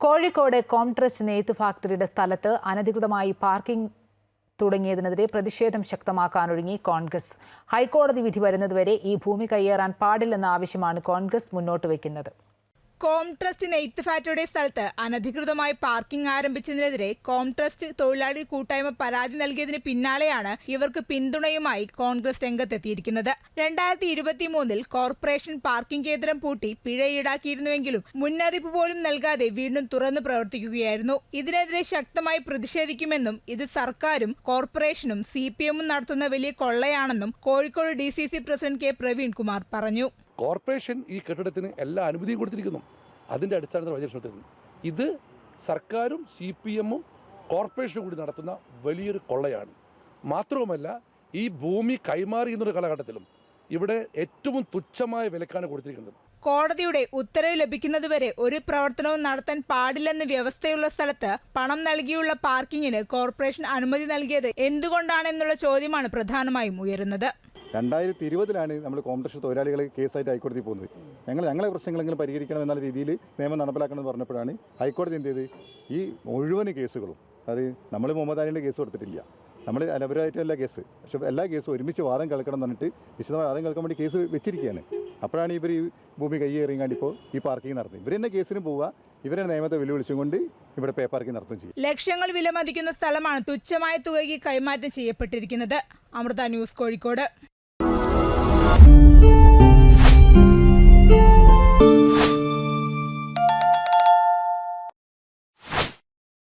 Kozhikode Comtrust നെയ്ത്ത് ഫാക്ടറിയുടെ സ്ഥലത്ത് അനധികൃതമായി പാർക്കിംഗ് തുടങ്ങിയതിനെതിരെ പ്രതിഷേധം ശക്തമാക്കാനൊരുങ്ങി കോൺഗ്രസ്. ഹൈക്കോടതി വിധി വരുന്നതുവരെ ഈ ഭൂമി കയ്യേറാൻ പാടില്ലെന്ന ആവശ്യമാണ് കോൺഗ്രസ് മുന്നോട്ട് വയ്ക്കുന്നത് കോംട്രസ്റ്റ് നെയ്ത്ത് ഫാക്ടറിയുടെ സ്ഥലത്ത് അനധികൃതമായി പാർക്കിംഗ് ആരംഭിച്ചതിനെതിരെ കോംട്രസ്റ്റ് തൊഴിലാളി കൂട്ടായ്മ പരാതി നൽകിയതിന് പിന്നാലെയാണ് ഇവർക്ക് പിന്തുണയുമായി കോൺഗ്രസ് രംഗത്തെത്തിയിരിക്കുന്നത്. രണ്ടായിരത്തി ഇരുപത്തി മൂന്നിൽ കോർപ്പറേഷൻ പാർക്കിംഗ് കേന്ദ്രം പൂട്ടി പിഴ ഈടാക്കിയിരുന്നുവെങ്കിലും മുന്നറിയിപ്പ് പോലും നൽകാതെ വീണ്ടും തുറന്നു പ്രവർത്തിക്കുകയായിരുന്നു. ഇതിനെതിരെ ശക്തമായി പ്രതിഷേധിക്കുമെന്നും ഇത് സർക്കാരും കോർപ്പറേഷനും സി നടത്തുന്ന വലിയ കൊള്ളയാണെന്നും Kozhikode D president K Praveenkumar പറഞ്ഞു. കോർപ്പറേഷൻ ഈ കെട്ടിടത്തിന് എല്ലാ അനുമതിയും കൊടുത്തിരിക്കുന്നു. അതിന്റെ അടിസ്ഥാനത്തിൽ നടത്തുന്നു ഇത് സർക്കാരും സി പി എമ്മും കോർപ്പറേഷനും കൂടി നടത്തുന്ന വലിയൊരു കൊള്ളയാണ്. മാത്രവുമല്ല ഈ ഭൂമി കൈമാറി എന്നൊരു കാലഘട്ടത്തിലും ഇവിടെ ഏറ്റവും തുച്ഛമായ വിലക്കാണ് കൊടുത്തിരിക്കുന്നത്. കോടതിയുടെ ഉത്തരവ് ലഭിക്കുന്നതുവരെ ഒരു പ്രവർത്തനവും നടത്താൻ പാടില്ലെന്ന് വ്യവസ്ഥയുള്ള സ്ഥലത്ത് പണം നൽകിയുള്ള പാർക്കിങ്ങിന് കോർപ്പറേഷൻ അനുമതി നൽകിയത് എന്തുകൊണ്ടാണെന്നുള്ള ചോദ്യമാണ് പ്രധാനമായും ഉയരുന്നത്. രണ്ടായിരത്തി ഇരുപതിലാണ് നമ്മൾ കോൺഗ്രസ് തൊഴിലാളികൾ കേസായിട്ട് ഹൈക്കോടതി പോകുന്നത്. ഞങ്ങൾ ഞങ്ങളെ പ്രശ്നങ്ങളെങ്കിലും പരിഹരിക്കണം എന്നുള്ള രീതിയിൽ നിയമം നടപ്പിലാക്കണമെന്ന് പറഞ്ഞപ്പോഴാണ് ഹൈക്കോടതി എന്ത് ചെയ്ത്? ഈ മുഴുവൻ കേസുകളും അത് നമ്മൾ മുഹമ്മദ് അലിന്റെ കേസ് കൊടുത്തിട്ടില്ല. നമ്മൾ അലപരമായിട്ടല്ല കേസ്. പക്ഷെ എല്ലാ കേസും ഒരുമിച്ച് വാദം കേൾക്കണം എന്ന് പറഞ്ഞിട്ട് വിശദമായ വാദം കേൾക്കാൻ വേണ്ടി കേസ് വെച്ചിരിക്കുകയാണ്. അപ്പോഴാണ് ഇവർ ഈ ഭൂമി കൈയേറിയും ഇപ്പോൾ ഈ പാർക്കിംഗ് നടത്തുന്നത്. ഇവർ തന്നെ കേസിന് പോവുക ഇവരെ നിയമത്തെ വെല്ലുവിളിച്ചുകൊണ്ട് ഇവിടെ പേ പാർക്കിംഗ് നടത്തുകയും ചെയ്യും. ലക്ഷ്യങ്ങൾ വിലമതിക്കുന്ന സ്ഥലമാണ് തുച്ഛമായ തുകയ്ക്ക് കൈമാറ്റം ചെയ്യപ്പെട്ടിരിക്കുന്നത്. അമൃത ന്യൂസ് കോഴിക്കോട്. Música